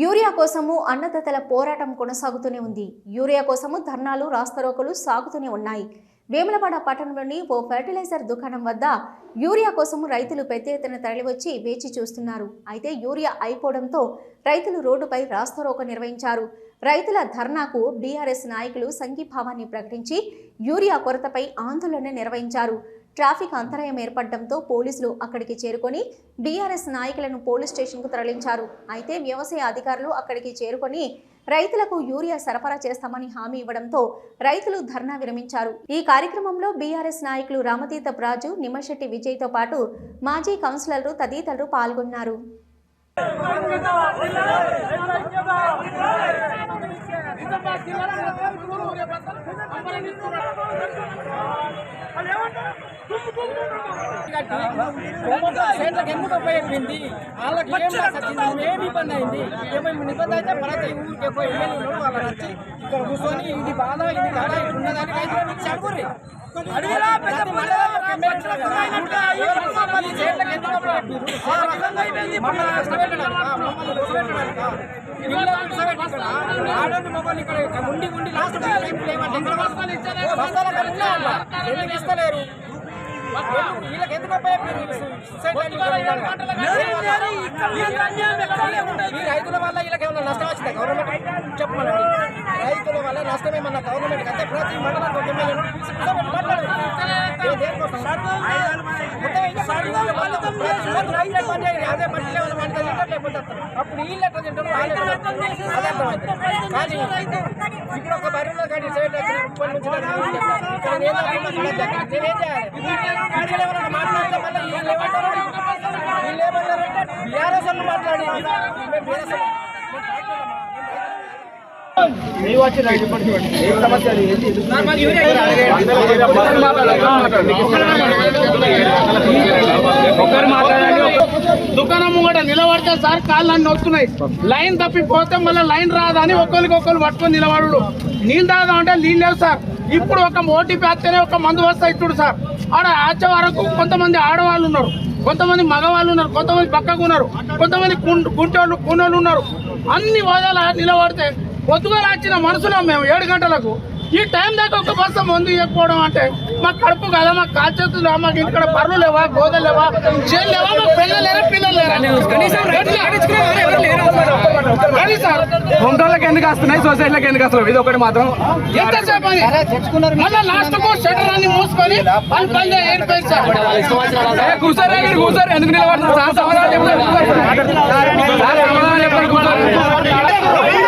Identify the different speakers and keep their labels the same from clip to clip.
Speaker 1: Urea కోసము అన్నదాతల పోరాటం కొనసాగుతూనే ఉంది. యూరియా కోసము ధర్నాలు రాస్తరోకలు సాగుతూనే ఉన్నాయి. వేములవాడ పట్టణంలోని ఓ ఫెర్టిలైజర్ దుకాణం వద్ద యూరియా కోసము రైతులు పెద్ద ఎత్తున తరలివచ్చి వేచి చూస్తున్నారు. అయితే యూరియా అయిపోవడంతో రైతులు రోడ్డుపై రాస్తరోక నిర్వహించారు. రైతుల ధర్నాకు బీఆర్ఎస్ నాయకులు సంఘీభావాన్ని ప్రకటించి యూరియా కొరతపై ఆందోళన నిర్వహించారు. ట్రాఫిక్ అంతరాయం ఏర్పడడంతో పోలీసులు అక్కడికి చేరుకొని బీఆర్ఎస్ నాయకులను పోలీస్ స్టేషన్కు తరలించారు. అయితే వ్యవసాయ అధికారులు అక్కడికి చేరుకొని రైతులకు యూరియా సరఫరా చేస్తామని హామీ ఇవ్వడంతో రైతులు ధర్నా విరమించారు. ఈ కార్యక్రమంలో బీఆర్ఎస్ నాయకులు రామతీర్థ రాజు నిమ్మశెట్టి విజయ్తో పాటు మాజీ కౌన్సిలర్లు తదితరులు పాల్గొన్నారు.
Speaker 2: చేతులకు ఎందుకు ఉపయోగపడింది వాళ్ళకి ఏం ఏమి ఇబ్బంది అయింది ఏమైనా ఇబ్బంది అయితే ప్రతి ఊరికి పోయి ఎమ్మెల్యే వచ్చి ఇక్కడ కూర్చొని ఇది బాధ ఇది కాడ ఇది ఉన్నదని చదువురి ఇక్కడ ఉండి ఉండి లాస్ట్ ఎందుకు ఇస్తలేరు రైతుల వల్ల వీళ్ళకి ఏమైనా నష్టం వచ్చిందా గవర్నమెంట్ చెప్పమని రైతుల వల్ల నష్టం ఏమన్నా గవర్నమెంట్ అంటే ప్రతి మండలం ఒక అదే అప్పుడు వీళ్ళు ఎట్లా తింటారు కానీ ఒక బరిలో కానీ ముప్పై నుంచి మాట్లాడితే మళ్ళీ వీళ్ళు ఏమంటారు? వీళ్ళు ఏమన్నారంటే బీఆర్ఎస్ వాళ్ళు మాట్లాడి మేము బీఆర్ఎస్
Speaker 3: దుకాణం ముంగట నిలబడితే సార్ కాళ్ళు అన్ని వస్తున్నాయి లైన్ తప్పిపోతే మళ్ళీ లైన్ రాదని ఒకరికి ఒకరు పట్టుకొని నిలబడు నీళ్ళు తాగదాం అంటే నీళ్ళు లేవు సార్. ఇప్పుడు ఒక ఓటీపీ వస్తేనే ఒక మందు వస్తాయి చూడు సార్. ఆడ ఆచే వరకు కొంతమంది ఆడవాళ్ళు ఉన్నారు. కొంతమంది మగవాళ్ళు ఉన్నారు. కొంతమంది పక్కకు ఉన్నారు. కొంతమంది గుంటోళ్ళు కూనోళ్ళు ఉన్నారు. అన్ని వాదాలు నిలబడితే పొద్దుగా వచ్చిన మనుషులం మేము ఏడు గంటలకు. ఈ టైం దాకా ఒక బస్సు మందు ఇవ్వకపోవడం అంటే మాకు కడుపు కదా మాకు కాల్చేతులు మాకు ఇంటికాడ బర్రెలు లేవా గోదలు లేవా చేలు లేవా మాకు పిల్లలు లేరా పిల్లలు లేరా?
Speaker 4: ఎందుకు వస్తున్నాయి సొసైటీలకు ఎందుకు వస్తున్నాయి? ఇది ఒకటి మాత్రం.
Speaker 3: ఎంతసేపు మళ్ళీ లాస్ట్కు షటర్ అన్ని మూసుకొని
Speaker 4: కూర్చోరు ఇక్కడ కూర్చోరు. ఎందుకు నిలబడుతున్నారు? సార్ సమాధానం చెప్తారు సార్ సమాధానం చెప్తారు కూర్చోరు.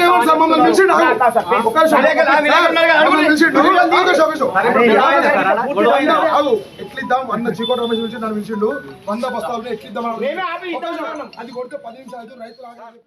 Speaker 5: మేము సంబంధం పిలిచిండు ఒకసారి పిలిచిండు ఎట్లిద్దాం? అన్న చీకోట రమేష్ పిలిచి నన్ను పిలిచిండు. వంద బస్తాలు ఎట్లిద్దాం? అది కొడితే పది నిమిషాలు రైతులు.